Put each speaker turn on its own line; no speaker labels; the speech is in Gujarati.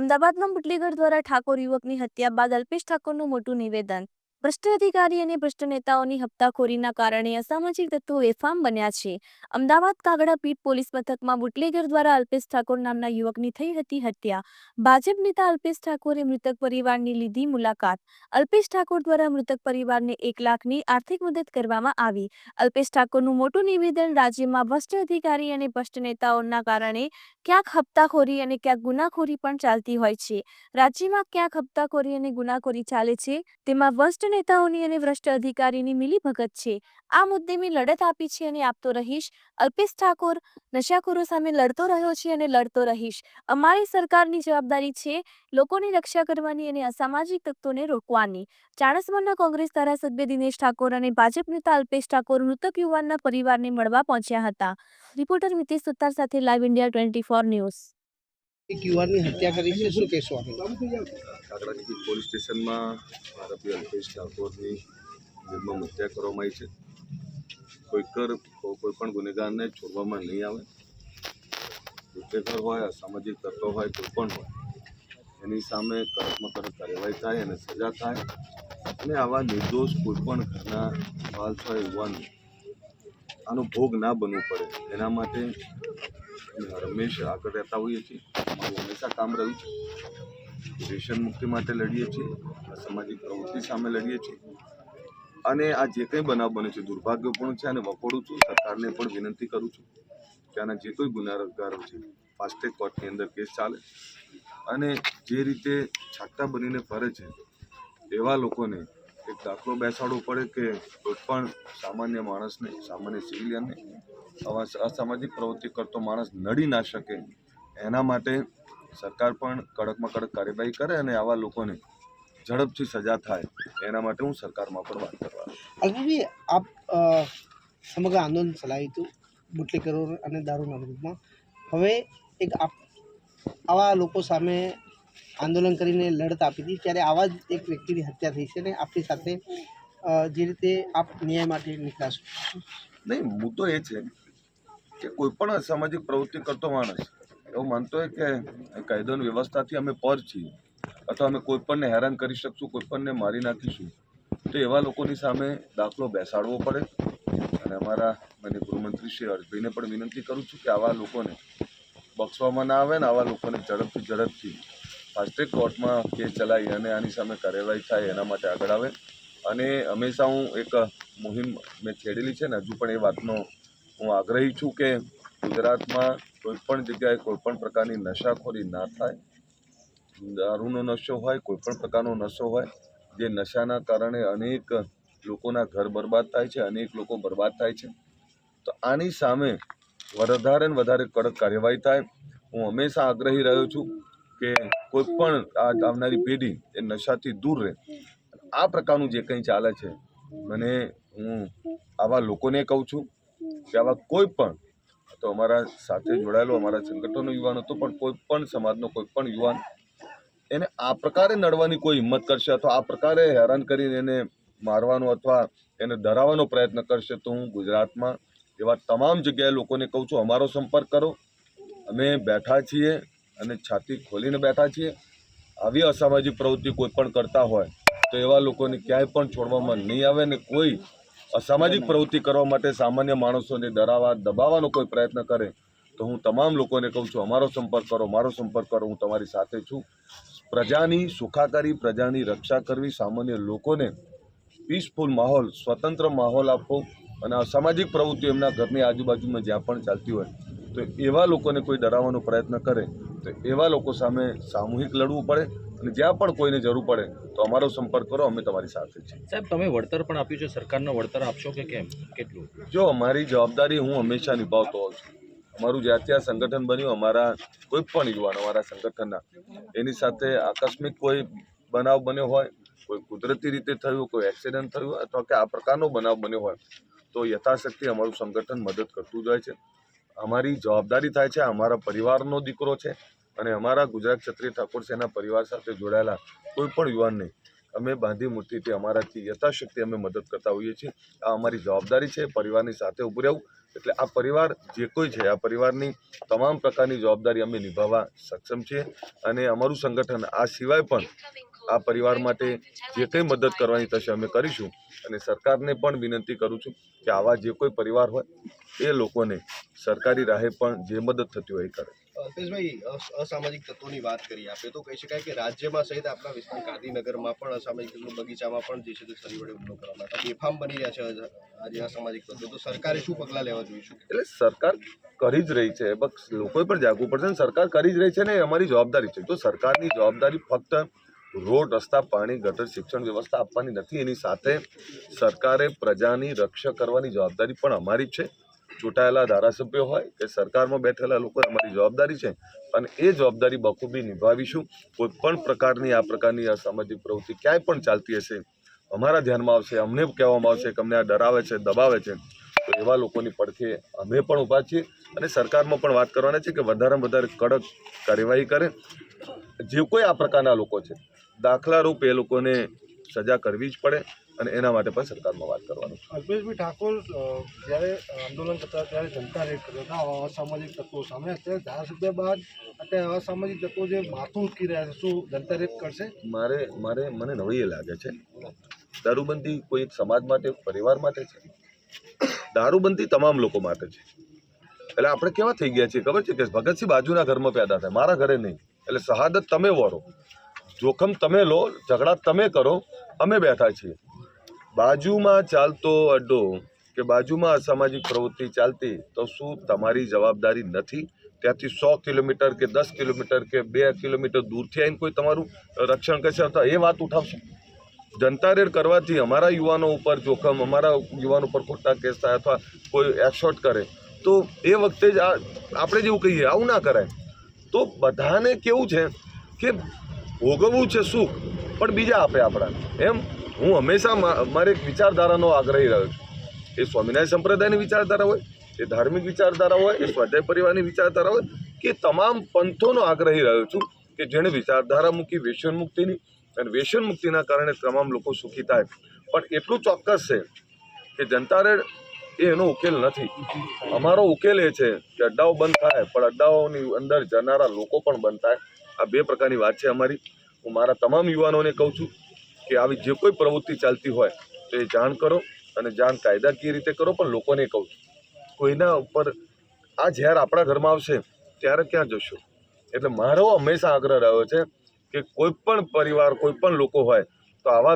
અમદાવાદમાં બુટલેગર દ્વારા ઠાકોર યુવકની હત્યા બાદ અલ્પેશ ઠાકોરનું મોટું નિવેદન ભ્રષ્ટ અધિકારી અને ભ્રષ્ટ નેતાઓની હપ્તાખોરીના કારણે અસામાજિક તત્વો બેફામ બન્યા છે. અમદાવાદ કાગડા પીઠ પોલીસ મથકમાં બુટલેગર દ્વારા અલ્પેશ ઠાકોર નામના યુવકની થઈ હતી હત્યા. ભાજપ નેતા અલ્પેશ ઠાકોરે મૃતક પરિવારની લીધી મુલાકાત. અલ્પેશ ઠાકોર દ્વારા મૃતક પરિવારને એક લાખની આર્થિક મદદ કરવામાં આવી. અલ્પેશ ઠાકોરનું મોટું નિવેદન રાજ્યમાં ભ્રષ્ટ અધિકારી અને ભ્રષ્ટ નેતાઓના કારણે ક્યાંક હપ્તાખોરી અને ક્યાંક ગુનાખોરી પણ ચાલતી હોય છે. રાજ્યમાં ક્યાંક હપ્તાખોરી અને ગુનાખોરી ચાલે છે, તેમાં ભ્રષ્ટ નેતાઓની અને ભ્રષ્ટ અધિકારીની મિલીભગત છે. આ મુદ્દે મેં લડત આપી છે અને આપતો રહીશ. અલ્પેશ ઠાકોર, નશાખોરો સામે લડતો રહ્યો છે અને લડતો રહીશ. અમારી સરકારની જવાબદારી છે લોકોની રક્ષા કરવાની અને અસામાજિક તત્વોને રોકવાની. ચાણસ્માના કોંગ્રેસ ધારાસભ્ય દિનેશ ઠાકોર અને ભાજપ નેતા અલ્પેશ ઠાકોર મૃતક યુવાનના પરિવારને મળવા પહોંચ્યા હતા. રિપોર્ટર મિતેશ સુતાર સાથે live India twenty four news.
એક યુવાનની હત્યા કરી છે. શું કહેશો આપણે
કાકડાની પોલીસ સ્ટેશનમાં આરોપી અલ્પેશ ઠાકોરની નિર્મમ હત્યા કરવામાં આવી છે. કોઈકર કોઈ પણ ગુનેગારને છોડવામાં નહીં આવે. ગુનેગાર હોય, અસામાજિક તત્વ હોય, કોઈ પણ હોય, એની સામે કડકમાં કડક કાર્યવાહી થાય અને સજા થાય. અને આવા નિર્દોષ કોઈ પણ ઘરના બાલ હોય યુવાન આનો ભોગ ના બનવું પડે. એના માટે હંમેશા આગળ રહેતા હોઈએ છીએ. અમારું હંમેશા કામ રહ્યું છે. વ્યસન મુક્તિ માટે લડીએ છીએ. સામાજિક પ્રવૃત્તિ સામે લડીએ છીએ. અને આ જે કંઈ બનાવ બને છે, દુર્ભાગ્યપૂર્ણ છે અને વખોડું છું, સરકારને પણ વિનંતી કરું છું કે આના જે કોઈ ગુનાગારો છે ફાસ્ટેગ કોર્ટની અંદર કેસ ચાલે. અને જે રીતે છાટા બનીને ફરે છે, એવા લોકોને એક દાખલો બેસાડવો પડે કે કોઈ પણ સામાન્ય માણસને, સામાન્ય સિવિલિયનને આવા અસામાજિક પ્રવૃત્તિ કરતો માણસ નડી ના શકે. એના માટે સરકાર પણ કડકમાં કડક કાર્યવાહી કરે અને આવા લોકોને ઝડપથી સજા થાય. એના માટે હું સરકારમાં પણ વાત કરવા
અલ્પભાઈ આપ સમગ્ર આંદોલન ચલાવ્યું હતું બુટલેકરો અને દારૂના વિરુદ્ધમાં. હવે એક આપ, આવા લોકો સામે આંદોલન કરીને લડત આપી હતી. ત્યારે આવા જ એક વ્યક્તિની હત્યા થઈ છે ને આપણી સાથે જે રીતે આપ ન્યાય માટે નીકળાશો?
નહીં, મુદ્દો એ છે કે કોઈ પણ સામાજિક પ્રવૃત્તિ કરતો માણસ, એવું માનતો હોય કે કાયદોની વ્યવસ્થાથી અમે પર છીએ, અથવા અમે કોઈ પણને હેરાન કરી શકશું, કોઈ પણને મારી નાખીશું, તો એવા લોકોની સામે દાખલો બેસાડવો પડે. અને અમારા મને ગૃહમંત્રી શ્રી હર્ષભાઈને પણ વિનંતી કરું છું કે આવા લોકોને બક્ષવામાં ના આવે ને આવા લોકોને ઝડપથી ઝડપથી ફાસ્ટ્રેક કોર્ટમાં કેસ ચલાવી અને આની સામે કાર્યવાહી થાય એના માટે આગળ આવે. અને હંમેશા હું એક મુહિમ મેં છેડેલી છે ને, હજુ પણ એ વાતનો હું આગ્રહી છું કે ગુજરાતમાં કોઈ પણ જગ્યાએ કોઈપણ પ્રકારની નશાખોરી ના થાય. દારૂનો નશો હોય કોઈ પણ પ્રકારનો નશો હોય, જે નશાના કારણે અનેક લોકોના ઘર બરબાદ થાય છે, અનેક લોકો બરબાદ થાય છે. તો આની સામે વધારે ને વધારે કડક કાર્યવાહી થાય. હું હંમેશા આગ્રહી રહ્યો છું કે કોઈ પણ આવનારી પેઢી એ નશાથી દૂર રહે. આ પ્રકારનું જે કંઈ ચાલે છે, મને હું આવા લોકોને કહું છું કે આવા કોઈ પણ તો અમારા સાથે જોડાયેલો અમારા સંગઠનનો યુવાન હતો, પણ કોઈ પણ સમાજનો કોઈ પણ યુવાન એને આ પ્રકારે નડવાની કોઈ હિંમત કરશે અથવા આ પ્રકારે હેરાન કરીને એને મારવાનો અથવા એને ડરાવવાનો પ્રયત્ન કરશે તો હું ગુજરાતમાં એવા તમામ જગ્યાએ લોકોને કહું છું, અમારો સંપર્ક કરો. અમે બેઠા છીએ અને છાતી ખોલીને બેઠા છીએ. આવી અસામાજિક પ્રવૃત્તિ કોઈ પણ કરતા હોય, તો એવા લોકોને ક્યાંય પણ છોડવામાં નહીં આવે ને કોઈ અસામાજિક પ્રવૃત્તિ કરવા માટે સામાન્ય માણસોને ડરાવવા, દબાવવાનો કોઈ પ્રયત્ન કરે, તો હું તમામ લોકોને કહું છું, અમારો સંપર્ક કરો, મારો સંપર્ક કરો, હું તમારી સાથે છું. પ્રજાની સુખાકારી, પ્રજાની રક્ષા કરવી, સામાન્ય લોકોને પીસફુલ માહોલ, સ્વતંત્ર માહોલ આપવો અને અસામાજિક પ્રવૃત્તિ એમના ઘરની આજુબાજુમાં જ્યાં પણ ચાલતી હોય, તો એવા લોકોને કોઈ ડરાવવાનો પ્રયત્ન કરે તો એવા લોકો સામે સામૂહિક લડવું પડે અને જ્યાં પણ કોઈને જરૂર પડે તો અમારો સંપર્ક કરો અમે તમારી સાથે છીએ.
સાહેબ તમે વળતર પણ આપ્યું છે? સરકારનો વળતર આપશો કે કેમ? કેટલું?
જો અમારી જવાબદારી હું હંમેશા નિભાવતો હોઉં છું. અમારું જ્યાં ત્યાં સંગઠન બન્યું અમારા કોઈ પણ યુવાન અમારા સંગઠનના એની સાથે આકસ્મિક કોઈ બનાવ બન્યો હોય કોઈ કુદરતી રીતે થયું કોઈ એક્સિડન્ટ થયું અથવા કે આ પ્રકારનો બનાવ બન્યો હોય તો યથાશક્તિ અમારું સંગઠન મદદ કરતું જ હોય છે. અમારી જવાબદારી થાય છે, અમારા પરિવારનો દીકરો છે અને અમારા ગુજરાત ક્ષત્રિય ઠાકોર સેના પરિવાર સાથે જોડાયેલા કોઈ પણ યુવાનને અમે બાંધી મૂર્તિથી અમારાથી યથાશક્તિ અમે મદદ કરતા હોઈએ છીએ. આ અમારી જવાબદારી છે, પરિવારની સાથે ઊભું રહેવું. એટલે આ પરિવાર જે કોઈ છે, આ પરિવારની તમામ પ્રકારની જવાબદારી અમે નિભાવવા સક્ષમ છીએ અને અમારું સંગઠન આ સિવાય પણ આ પરિવાર માટે જે કંઈ મદદ કરવાની થશે અમે કરીશું અને સરકારને પણ વિનંતી કરું છું કે આવા જે કોઈ પરિવાર હોય એ લોકોને સરકારી રાહે પણ જે મદદ થતી હોય એ કરે.
અલ્પેશભાઈ અસ- અસામાજિક તત્વોની વાત કરીએ આપણે તો કહી શકાય કે રાજ્યમાં સહિત આપણા વિસ્તાર ગાંધીનગરમાં પણ અસામાજિક તત્વો બગીચામાં પણ જે છે તે શરી વડે હુમલો કરવામાં હતા બેફામ બની રહ્યા છે આજે- અસામાજિક તત્વો. તો સરકારે શું પગલાં લેવા જોઈએ? શું
એટલે સરકાર કરી જ રહી છે. બસ લોકોએ પણ જાગવું પડશે ને. સરકાર કરી જ રહી છે ને અમારી જવાબદારી છે. તો સરકારની જવાબદારી ફક્ત રોડ, રસ્તા, પાણી, ગટર, શિક્ષણ વ્યવસ્થા આપવાની નથી. એની સાથે સરકારે પ્રજાની રક્ષા કરવાની જવાબદારી પણ અમારી છે. ચૂંટાયેલા ધારાસભ્યો હોય કે સરકારમાં બેઠેલા લોકો અમારી જવાબદારી છે. અને એ જવાબદારી બખૂબી નિભાવીશું. કોઈ પણ પ્રકારની આ પ્રકારની અસામાજિક પ્રવૃત્તિ ક્યાંય પણ ચાલતી હશે, અમારા ધ્યાનમાં આવશે, અમને કહેવામાં આવશે કે અમને આ ડરાવે છે, દબાવે છે, તો એવા લોકોની પડખે અમે પણ ઊભા છીએ. અને સરકારમાં પણ વાત કરવાના છે કે વધારેમાં વધારે કડક કાર્યવાહી કરે. જે કોઈ આ પ્રકારના લોકો છે દાખલા રૂપ એ લોકોને સજા કરવી જ પડે અને એના માટે પણ સરકારમાં વાત કરવાનું
અલ્પેશભાઈ ઠાકોર જ્યારે આંદોલન કરતા ત્યારે જનતા રેડ કરતા હતા. અસામાજિક તત્વો સામે અત્યારે ધારાસભ્ય બાદ અત્યારે અસામાજિક તત્વો જે માથું ઉચકી રહ્યા છે શું જનતા રેડ કરશે?
મારે મારે મને નવાઈ એ લાગે છે. દારૂબંધી કોઈ એક સમાજ માટે પરિવાર માટે છે? દારૂબંધી તમામ લોકો માટે છે. એટલે આપણે કેવા થઈ ગયા છીએ? ખબર છે કે ભગતસિંહ બાજુના ઘરમાં પેદા થાય. મારા ઘરે નહીં. એટલે શહાદત તમે વરો. જોખમ તમે લો, ઝઘડા તમે કરો, અમે બેઠા છીએ. બાજુમાં ચાલતો અડ્ડો કે બાજુમાં અસામાજિક પ્રવૃત્તિ ચાલતી, તો શું તમારી જવાબદારી નથી? ત્યાંથી સો કિલોમીટર કે દસ કિલોમીટર કે બે કિલોમીટર દૂરથી આવીને કોઈ તમારું રક્ષણ કરશે? તો એ વાત ઉઠાવશે. જનતા રેડ કરવાથી અમારા યુવાનો ઉપર જોખમ, અમારા યુવાનો ઉપર ખોટા કેસ થાય અથવા કોઈ એક્સોર્ટ કરે, તો એ વખતે જ આપણે જેવું કહીએ, આવું ના કરાય. તો બધાને કેવું છે કે ભોગવવું છે સુખ, પણ બીજા આપે આપણાને. એમ? હું હંમેશા મારે એક વિચારધારાનો આગ્રહી રહ્યો છું. એ સ્વામિનારાયણ સંપ્રદાયની વિચારધારા હોય, એ ધાર્મિક વિચારધારા હોય, એ સ્વાધ્યાય પરિવારની વિચારધારા હોય, કે તમામ પંથોનો આગ્રહી રહ્યો છું કે જેણે વિચારધારા મૂકી વ્યસન મુક્તિની, અને વ્યસન મુક્તિના કારણે તમામ લોકો સુખી થાય. પણ એટલું ચોક્કસ છે કે જનતા રેડ એ એનો ઉકેલ નથી. અમારો ઉકેલ એ છે કે અડ્ડાઓ બંધ થાય, પણ અડ્ડાઓની અંદર જનારા લોકો પણ બંધ થાય. આ બે પ્રકારની વાત છે અમારી. હું મારા તમામ યુવાનોને કહું છું કે આવી જે કોઈ પ્રવૃત્તિ ચાલતી હોય તો એ જાણ કરો અને જાણ કાયદાકીય રીતે કરો, પણ લોકોને કહું છું. કોઈના ઉપર આ ઝેર આપણા ઘરમાં આવશે ત્યારે ક્યાં જશો? એટલે મારો હંમેશા આગ્રહ રહ્યો છે કે કોઈ પણ પરિવાર, કોઈ પણ લોકો હોય તો આવા